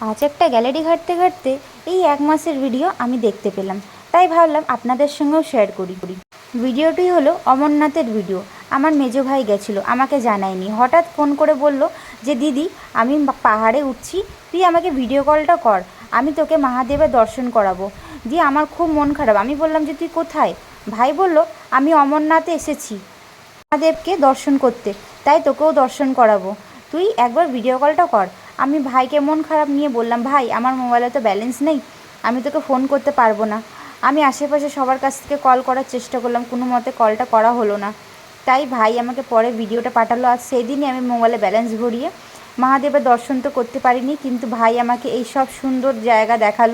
আজ একটা গ্যালারি ঘাঁটতে ঘাঁটতে এই এক মাসের ভিডিও আমি দেখতে পেলাম। তাই ভাবলাম আপনাদের সঙ্গেও শেয়ার করি। করি ভিডিওটি হলো অমরনাথের ভিডিও আমার মেজো ভাই গেছিল, আমাকে জানায়নি। হঠাৎ ফোন করে বলল যে, দিদি, আমি পাহাড়ে উঠছি, তুই আমাকে ভিডিও কলটা কর। আমি তোকে মহাদেবের দর্শন করাবো। দিয়ে আমার খুব মন খারাপ। আমি বললাম যে, তুই কোথায়? ভাই বলল, আমি অমরনাথে এসেছি মহাদেবকে দর্শন করতে, তাই তোকেও দর্শন করাবো। তুই একবার ভিডিও কলটা কর। আমি ভাইকে মন খারাপ নিয়ে বললাম, ভাই, আমার মোবাইলে তো ব্যালেন্স নেই, আমি তোকে ফোন করতে পারব না। আমি আশেপাশে সবার কাছ থেকে কল করার চেষ্টা করলাম, কোনো মতে কলটা করা হলো না। তাই ভাই আমাকে পরে ভিডিওটা পাঠালো, আর সেই দিনই আমি মোবাইলে ব্যালেন্স ভরিয়ে মহাদেবের দর্শন তো করতে পারিনি, কিন্তু ভাই আমাকে এই সব সুন্দর জায়গা দেখাল।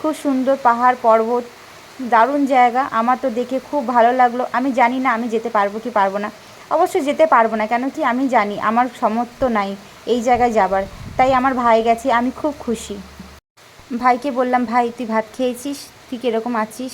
খুব সুন্দর পাহাড়, পর্বত, দারুণ জায়গা, আমার তো দেখে খুব ভালো লাগল। আমি জানি না আমি যেতে পারব কি পারব না। অবশ্যই যেতে পারব না, কেন কি আমি জানি, আমার সামর্থ্য নাই এই জায়গায় যাবার। তাই আমার ভাই গেছে, আমি খুব খুশি। ভাইকে বললাম, ভাই, তুই ভাত খেয়েছিস? তুই কীরকম আছিস?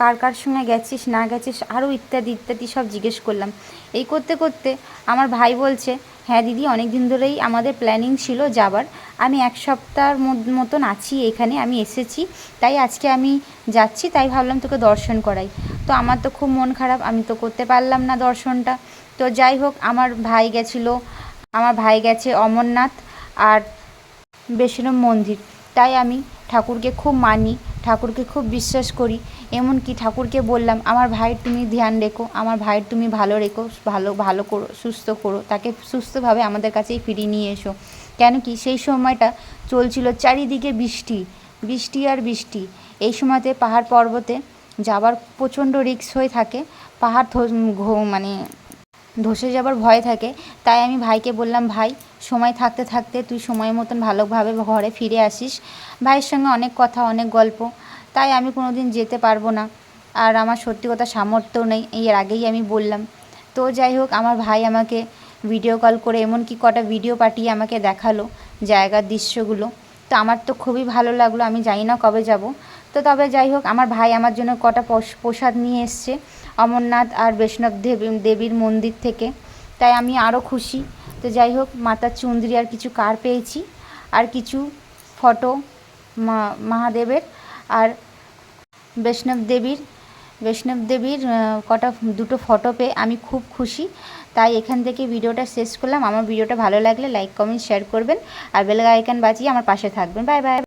কার কার সঙ্গে গেছিস, না গেছিস? আরও ইত্যাদি ইত্যাদি সব জিজ্ঞেস করলাম। এই করতে করতে আমার ভাই বলছে হ্যাঁ দিদি অনেক দিন ধরেই আমাদের প্ল্যানিং ছিল যাবার। আমি এক সপ্তাহের মতন আছি এখানে, আমি এসেছি। তাই আজকে আমি যাচ্ছি, তাই ভাবলাম তোকে দর্শন করাই। তো আমার তো খুব মন খারাপ, আমি তো করতে পারলাম না দর্শনটা। তো যাই হোক, আমার ভাই গেছিল, আমার ভাই গেছে অমরনাথ। আর বৈষ্ণব মন্দির তাই আমি ঠাকুরকে খুব মানি, ঠাকুরকে খুব বিশ্বাস করি। এমনকি ঠাকুরকে বললাম, আমার ভাইয়ের তুমি ধ্যান রেখো, আমার ভাইয়ের তুমি ভালো রেখো, ভালো ভালো করো, সুস্থ করো, তাকে সুস্থভাবে আমাদের কাছেই ফিরিয়ে নিয়ে এসো। কেন কি সেই সময়টা চলছিল চারিদিকে বৃষ্টি বৃষ্টি আর বৃষ্টি। এই সময়তে পাহাড় পর্বতে যাবার প্রচণ্ড রিস্ক হয়ে থাকে। পাহাড় মানে ধসে যাবার ভয় থাকে। তাই আমি ভাইকে বললাম, ভাই, সময় থাকতে থাকতে তুই সময় মতন ভালোভাবে ঘরে ফিরে আসিস। ভাইয়ের সঙ্গে অনেক কথা, অনেক গল্প। তাই আমি কোনো দিন যেতে পারব না। আর আমার সত্যি কথা সামর্থ্য নেই। এর আগেই আমি বললাম, তো যাই হোক, আমার ভাই আমাকে ভিডিও কল করে এমনকি কটা ভিডিও পাঠিয়ে আমাকে দেখাল জায়গার দৃশ্যগুলো। তো আমার তো খুবই ভালো লাগল। আমি জানি না কবে যাব। তো তবে যাই হোক, আমার ভাই আমার জন্য কটা প্রসাদ নিয়ে এসছে, অমরনাথ আর বৈষ্ণব দেবী দেবীর মন্দির থেকে। তাই আমি আরও খুশি। তো যাই হোক মাতার চুন্দ্রি আর কিছু কার পেয়েছি, আর কিছু ফটো মহাদেবের, আর বৈষ্ণব দেবীর বৈষ্ণব দেবীর কটা দুটো ফটো পেয়ে আমি খুব খুশি। তাই এখান থেকে ভিডিওটা শেষ করলাম। আমার ভিডিওটা ভালো লাগলে লাইক, কমেন্ট, শেয়ার করবেন। আর বেল আইকন বাজিয়ে আমার পাশে থাকবেন। Bye bye.